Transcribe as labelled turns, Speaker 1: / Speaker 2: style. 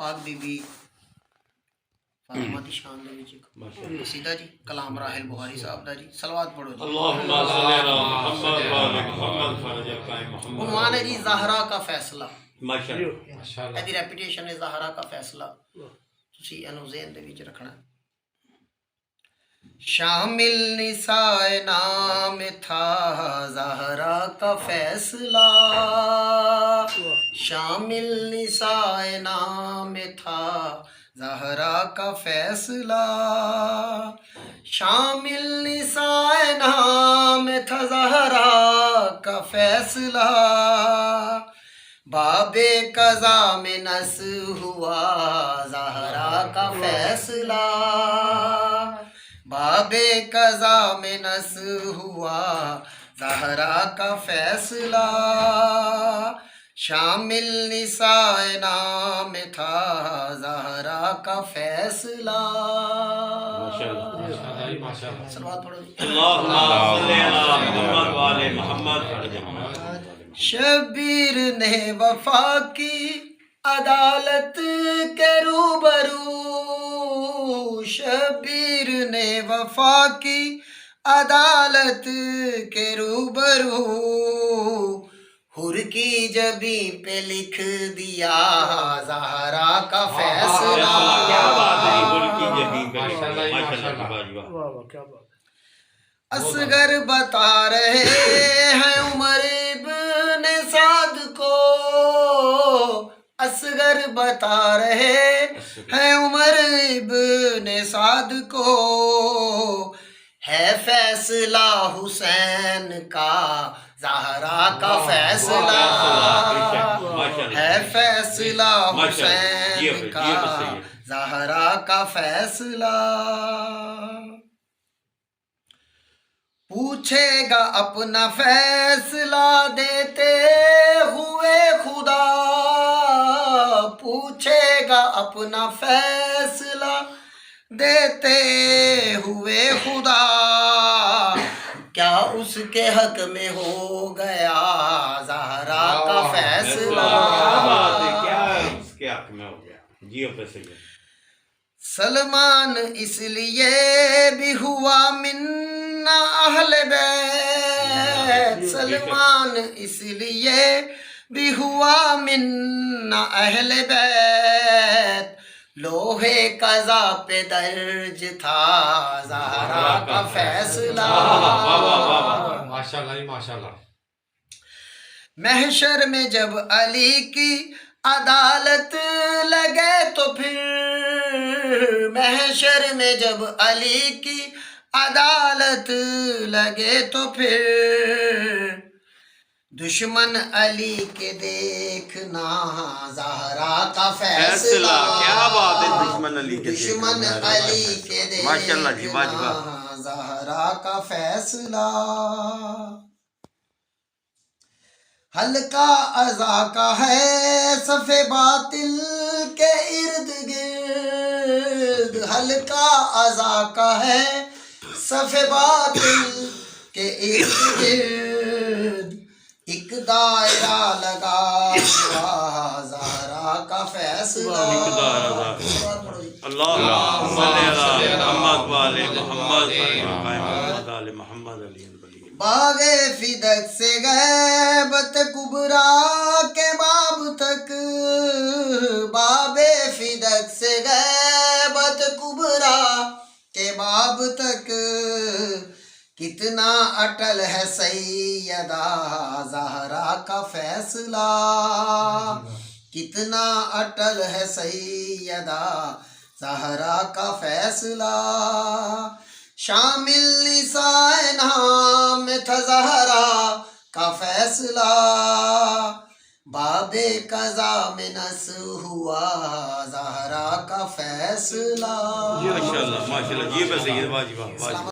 Speaker 1: ਪਾਕ ਬੀਬੀ ਫਾਤਿਮਾ ਸ਼ਾਨ ਦੇ ਵਿੱਚ ਇੱਕ ਕਸੀਦਾ ਜੀ ਕਲਾਮ ਰਾਹਿਲ ਬੁਖਾਰੀ ਸਾਹਿਬ ਦਾ ਜੀ ਸਲਵਾਤ ਪੜੋ ਜੀ।
Speaker 2: ਅੱਲਾਹੁਮਾ ਸੱਲੀ ਅਲਾ ਮੁਹੰਮਦ ਵਾਲੇ
Speaker 1: ਮੁਹੰਮਦ। ਫਰਜ ਜੀ ਜ਼ਹਰਾ ਦਾ ਫੈਸਲਾ।
Speaker 2: ਮਾਸ਼ਾਅੱਲਾ। ਮਾਸ਼ਾਅੱਲਾ।
Speaker 1: ਇਹਦੀ ਰੈਪੀਟੇਸ਼ਨ ਹੈ ਜ਼ਹਰਾ ਦਾ ਫੈਸਲਾ। ਤੁਸੀਂ ਇਹਨੂੰ ਜ਼ੇਨ ਦੇ ਵਿੱਚ ਰੱਖਣਾ। शामिल निसाए नाम था, जहरा का फैसला। शामिल निसाए नाम था, जहरा का फैसला। शामिल निसाए नाम था, जहरा का फैसला। बाबे कजा में नस हुआ, जहरा का फैसला। बाबे कजा में नस हुआ जहरा का फैसला। शामिल निशा नाम था जहरा का फैसला। शबीर ने वफा की अदालत के रूबरू। वफा की अदालत के रूबरू। हुर की जबी पे लिख दिया जहरा का फैसला।
Speaker 2: क्या बात है गुल की जबीन पे माशाल्लाह माशाल्लाह वाह।
Speaker 1: असगर बता रहे हैं उमर इब्न साद को। असगर बता रहे हैं उमर इब्न साद को। है फैसला हुसैन का जहरा का फैसला। है फैसला हुसैन का जहरा का फैसला। पूछेगा अपना फैसला देते हुए खुदा। पूछेगा अपना फैसला देते हुए खुदा। उसके हक में हो गया जहरा का फैसला
Speaker 2: क्या इसके हक में हो गया जी अब सही है
Speaker 1: सलमान इसलिए भी हुआ मिन्ना अहले बैत सलमान इसलिए भी हुआ मिन्ना अहले बैत लोहे कजा पे दर्ज था जहरा का फैसला
Speaker 3: माशाल्लाह माशाल्लाह।
Speaker 1: महशर में जब अली की अदालत लगे तो फिर महशर में जब अली की अदालत लगे तो फिर दुश्मन अली के देखना जहरा का फैसला।
Speaker 2: क्या बात है दुश्मन अली के
Speaker 1: दुश्मन
Speaker 2: देखना,
Speaker 1: अली के देखना
Speaker 2: जी,
Speaker 1: जहरा का फैसला। हल्का अजा का है सफे बातिल के इर्द गिर्द। हल्का अजा का है सफे बातिल के इर्द गिर्द। एक दायरा लगा हजारा का फैसला। बागे फिदक से गए बत कुबरा के बाब तक। बाबे फिदक से गए बत कुबरा के बाब तक। कितना अटल है सैयदा, जहरा का फैसला। कितना अटल है सैयदा, जहरा का फैसला। शामिल निसाए नाम था जहरा का फैसला। बाबे कजा में नस हुआ जहरा का फैसला।
Speaker 2: वाजिब।